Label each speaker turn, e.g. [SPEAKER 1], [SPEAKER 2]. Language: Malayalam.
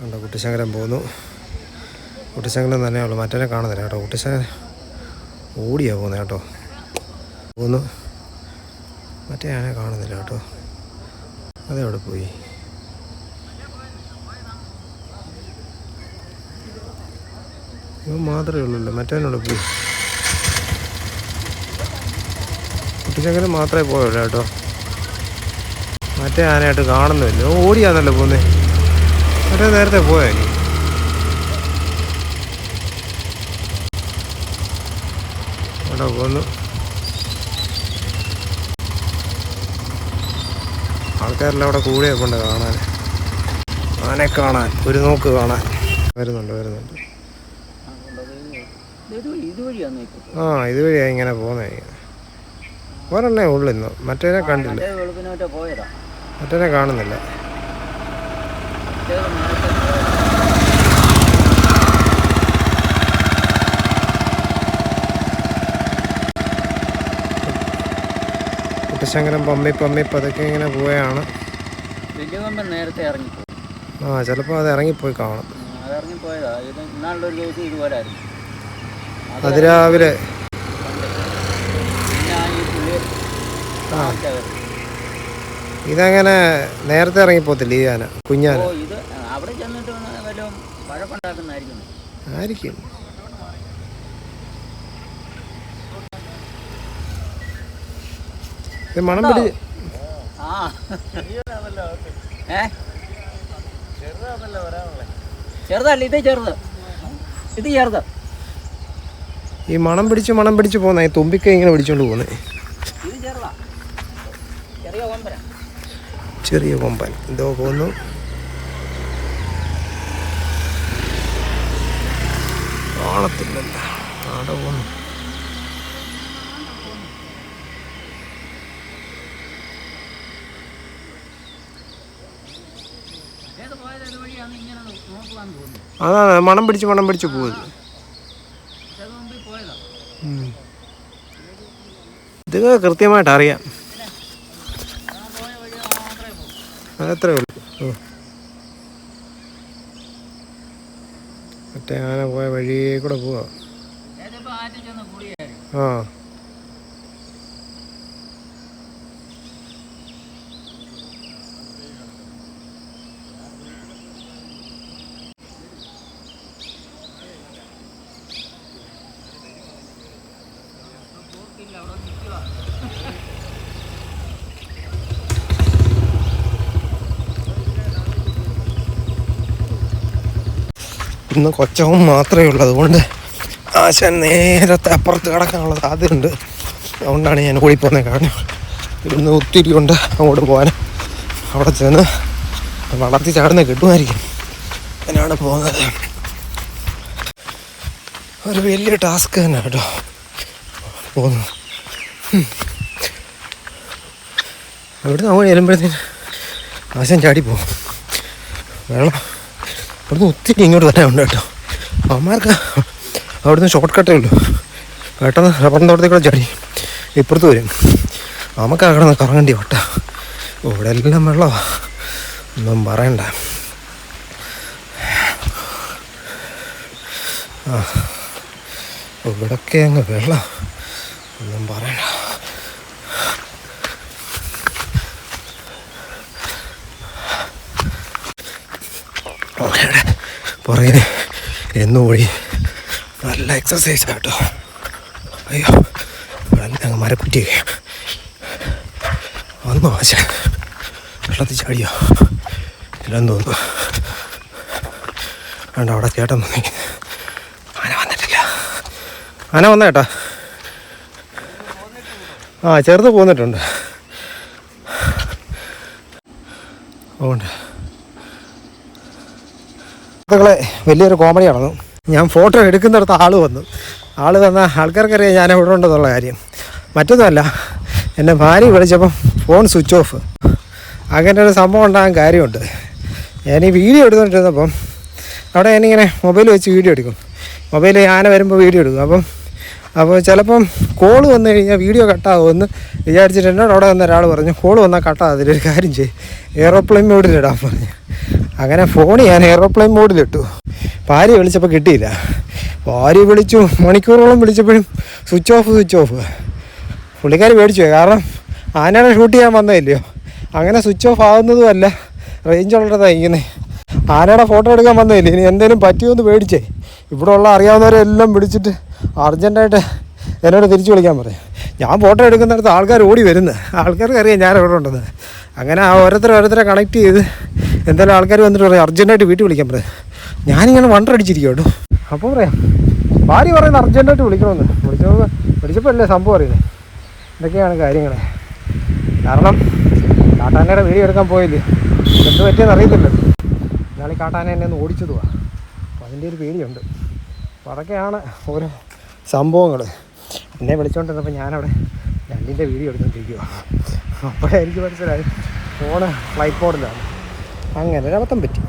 [SPEAKER 1] കണ്ടോ കുട്ടിശങ്കരൻ പോന്നു. തന്നെ ഉള്ളു. മറ്റേനെ കാണുന്നില്ല കേട്ടോ. കുട്ടിശങ്കരൻ ഓടിയാ പോകുന്നത് കേട്ടോ. പോന്നു. മറ്റേ ആനെ കാണുന്നില്ല കേട്ടോ. അതെവിടെ പോയി. ഇവൻ മാത്രമേ ഉള്ളൂല്ലോ. മറ്റേനോട് പോയി. കുട്ടിശങ്കരൻ മാത്രമേ പോയുള്ളൂ കേട്ടോ. മറ്റേ ആനയായിട്ട് കാണുന്നില്ല. ഓടിയാന്നല്ലോ പോന്നേ? മറ്റേ നേരത്തെ പോയാ ഇനി അവിടെ പോന്നു ആൾക്കാരെല്ലാം അവിടെ കൂടെയൊക്കെ ഉണ്ട് കാണാൻ. ആനെ കാണാൻ. ഒരു നോക്ക് കാണാൻ. വരുന്നുണ്ട് വരുന്നുണ്ട്. ആ ഇതുവഴിയാ ഇങ്ങനെ പോകുന്നേ ഒരെണ്ണേ ഉള്ളു ഇന്ന്. മറ്റേനെ കണ്ടില്ല. മറ്റേനെ കാണുന്നില്ല. കുട്ടിശങ്കരൻ പമ്മി പമ്മി പതുക്കെ ഇങ്ങനെ
[SPEAKER 2] പോവുകയാണ്. നേരത്തെ ഇറങ്ങിപ്പോയി.
[SPEAKER 1] ആ ചിലപ്പോൾ അത് ഇറങ്ങിപ്പോയി കാണും. അതിരാവിലെ. ഇതങ്ങനെ നേരത്തെ ഇറങ്ങിപ്പോത്തില്ല ഈ ആന കുഞ്ഞാന?
[SPEAKER 2] അവിടെ ചെന്നിട്ട് വല്ലതും വഴക്കുണ്ടാക്കുന്നതായിരിക്കും
[SPEAKER 1] ആയിരിക്കും. മണം പിടി
[SPEAKER 2] ആ. ഏ? ചെറുതല്ല ഇത് ചെറുത്? ഇത് ചെറുത്.
[SPEAKER 1] ഈ മണം പിടിച്ച് മണം പിടിച്ച് പോകുന്ന ഈ തുമ്പിക്ക ഇങ്ങനെ പിടിച്ചോണ്ട്
[SPEAKER 2] ചെറുതാ. ചെറിയ
[SPEAKER 1] കൊമ്പൻ. എന്തോ പോന്നു കാണത്തില്ലല്ല
[SPEAKER 2] ഇങ്ങനെ തോന്നുന്നു
[SPEAKER 1] അതാണ് മണം പിടിച്ച് മണം പിടിച്ച് പോകുന്നത്. ഇത് കൃത്യമായിട്ട് അറിയാം അതത്രേ ഉള്ളൂ. മറ്റേ ആന പോയ വഴിയേ കൂടെ പോവാ. ആ.
[SPEAKER 2] അവിടെ നിൽക്കുക
[SPEAKER 1] ഇന്ന് കൊച്ചവും മാത്രമേ ഉള്ളൂ. അതുകൊണ്ട് ആശാൻ നേരത്തെ അപ്പുറത്ത് കിടക്കാനുള്ള സാധ്യതയുണ്ട്. അതുകൊണ്ടാണ് ഞാൻ കൂടി പോകുന്നത് കാരണം ഇവിടുന്ന് ഒത്തിരി ഉണ്ട് അങ്ങോട്ട് പോകാൻ. അവിടെ ചെന്ന് വളർത്തി ചാടുന്ന കിട്ടുമായിരിക്കും. അതിനാണ് പോകുന്നത്. ഒരു വലിയ ടാസ്ക് തന്നെ കേട്ടോ പോകുന്നു അവിടുന്ന് അങ്ങോട്ട് ചെല്ലുമ്പോഴത്തേന് ആശാൻ പോകും. വെള്ളം അവിടുന്ന് ഒത്തിരി ഇങ്ങോട്ട് വരാനുണ്ട് കേട്ടോ. അവന്മാർക്ക് അവിടുന്ന് ഷോർട്ട് കട്ടേ ഉള്ളൂ. പെട്ടെന്ന് റബ്ബറിന്റെ തോട്ടത്തിൽ കൂടെ ചാടി ഇപ്പുറത്ത് വരും. നമുക്ക് അവിടെ നിന്ന് കറങ്ങേണ്ടി വട്ട. ഇവിടെ എല്ലാം വെള്ളമാണ് ഒന്നും പറയണ്ട. ഇവിടൊക്കെ അങ്ങ് വെള്ളം. ഒന്നും പറയണ്ട. അവിടെ പുറകിന് എന്നും ഓടി നല്ല എക്സസൈസ് കേട്ടോ. അയ്യോ ഞങ്ങൾ എല്ലാം മരക്കുറ്റിയൊക്കെ വന്നു ആശ വെള്ളത്തിൽ ചാടിയോ? ഇല്ലെന്ന് തോന്നുന്നു. വേണ്ട അവിടെ ചേട്ടൻ വന്നു. ആന വന്നിട്ടില്ല. ആന വന്ന ചേട്ടാ? ആ ചെറുത് പോന്നിട്ടുണ്ട്. അതുകൊണ്ട് സുഹൃത്തുക്കളെ വലിയൊരു കോമഡിയാണത് ഞാൻ ഫോട്ടോ എടുക്കുന്നിടത്ത് ആൾ വന്നു. ആൾ വന്ന ആൾക്കാർക്കറിയാം ഞാൻ എവിടെ ഉണ്ടെന്നുള്ള കാര്യം. മറ്റൊന്നുമല്ല എന്റെ ഭാര്യ വിളിച്ചപ്പം ഫോൺ സ്വിച്ച് ഓഫ് അങ്ങനെ ഒരു സംഭവം ഉണ്ടാകാൻ കാര്യമുണ്ട്. ഞാൻ ഈ വീഡിയോ എടുത്തുകൊണ്ടിരുന്നപ്പം അവിടെ ഞാനിങ്ങനെ മൊബൈൽ വെച്ച് വീഡിയോ എടുക്കും. മൊബൈൽ ആന വരുമ്പോൾ വീഡിയോ എടുക്കും. അപ്പം അപ്പോൾ ചിലപ്പം കോൾ വന്നു കഴിഞ്ഞാൽ വീഡിയോ കട്ടാകുമെന്ന് വിചാരിച്ചിട്ട് എന്നോട് അവിടെ വന്ന ഒരാൾ പറഞ്ഞു കോൾ വന്നാൽ കട്ടാകത്തില്ല ഒരു കാര്യം ചെയ്യും. എയറോപ്ലെയിൻ മോഡിലിടാൻ പറഞ്ഞു. അങ്ങനെ ഫോൺ ഞാൻ എയറോപ്ലെയിൻ മോഡിലിട്ടു ഭാര്യ വിളിച്ചപ്പോൾ കിട്ടിയില്ല. ഭാര്യ വിളിച്ചു? മണിക്കൂറോളം വിളിച്ചപ്പോഴും സ്വിച്ച് ഓഫ് സ്വിച്ച് ഓഫ് പുള്ളിക്കാർ മേടിച്ചു കാരണം ആനയുടെ ഷൂട്ട് ചെയ്യാൻ വന്നതല്ലയോ? അങ്ങനെ സ്വിച്ച് ഓഫ് ആവുന്നതും അല്ല. റേഞ്ച് ഉള്ളതാണ് ഇങ്ങനെ ആനയുടെ ഫോട്ടോ എടുക്കാൻ വന്നതല്ലേ? ഇനി എന്തെങ്കിലും പറ്റിയോ എന്ന് പേടിച്ചേ. ഇവിടെ ഉള്ള അറിയാവുന്നവരെല്ലാം വിളിച്ചിട്ട് അർജന്റായിട്ട് എന്നോട് തിരിച്ചു വിളിക്കാൻ പറയും. ഞാൻ ഫോട്ടോ എടുക്കുന്നിടത്ത് ആൾക്കാർ ഓടി വരുന്നു. ആൾക്കാർക്ക് അറിയാം ഞാൻ എവിടെ ഉണ്ടെന്ന്. അങ്ങനെ ആ ഓരോരുത്തരെ ഓരോരുത്തരെ കണക്ട് ചെയ്ത് എന്തായാലും ആൾക്കാർ വന്നിട്ട് പറയും അർജന്റായിട്ട് വീട്ടിൽ വിളിക്കാൻ പറയും. ഞാനിങ്ങനെ വണ്ടർ കേട്ടോ അപ്പോൾ പറയാം. ഭാര്യ പറയുന്നത് അർജന്റായിട്ട് വിളിക്കണമെന്ന്. വിളിച്ചപ്പോൾ വിളിച്ചപ്പോൾ അല്ലേ സംഭവം അറിയുന്നത് ഇതൊക്കെയാണ് കാര്യങ്ങൾ കാരണം കാട്ടാനയുടെ വീഡിയോ എടുക്കാൻ പോയില്ലേ? എന്ത് പറ്റിയെന്ന് അറിയത്തില്ലല്ലോ. ഈ കാട്ടാന എന്നെ ഒന്ന് ഓടിച്ചതുവാ. അപ്പോൾ അതിന്റെ ഒരു പേടിയുണ്ട്. അപ്പോൾ അതൊക്കെയാണ് ഓരോ സംഭവങ്ങൾ എന്നെ വിളിച്ചുകൊണ്ടിരുന്നപ്പോൾ ഞാനവിടെ രണ്ടിന്റെ വീഡിയോ എടുത്തുകൊണ്ടിരിക്കുക അപ്പോഴെനിക്ക് മനസ്സിലായി ഫോണ് ഫ്ലൈറ്റ് മോഡിലാണ് അങ്ങനെ ഒരു അബദ്ധം പറ്റി.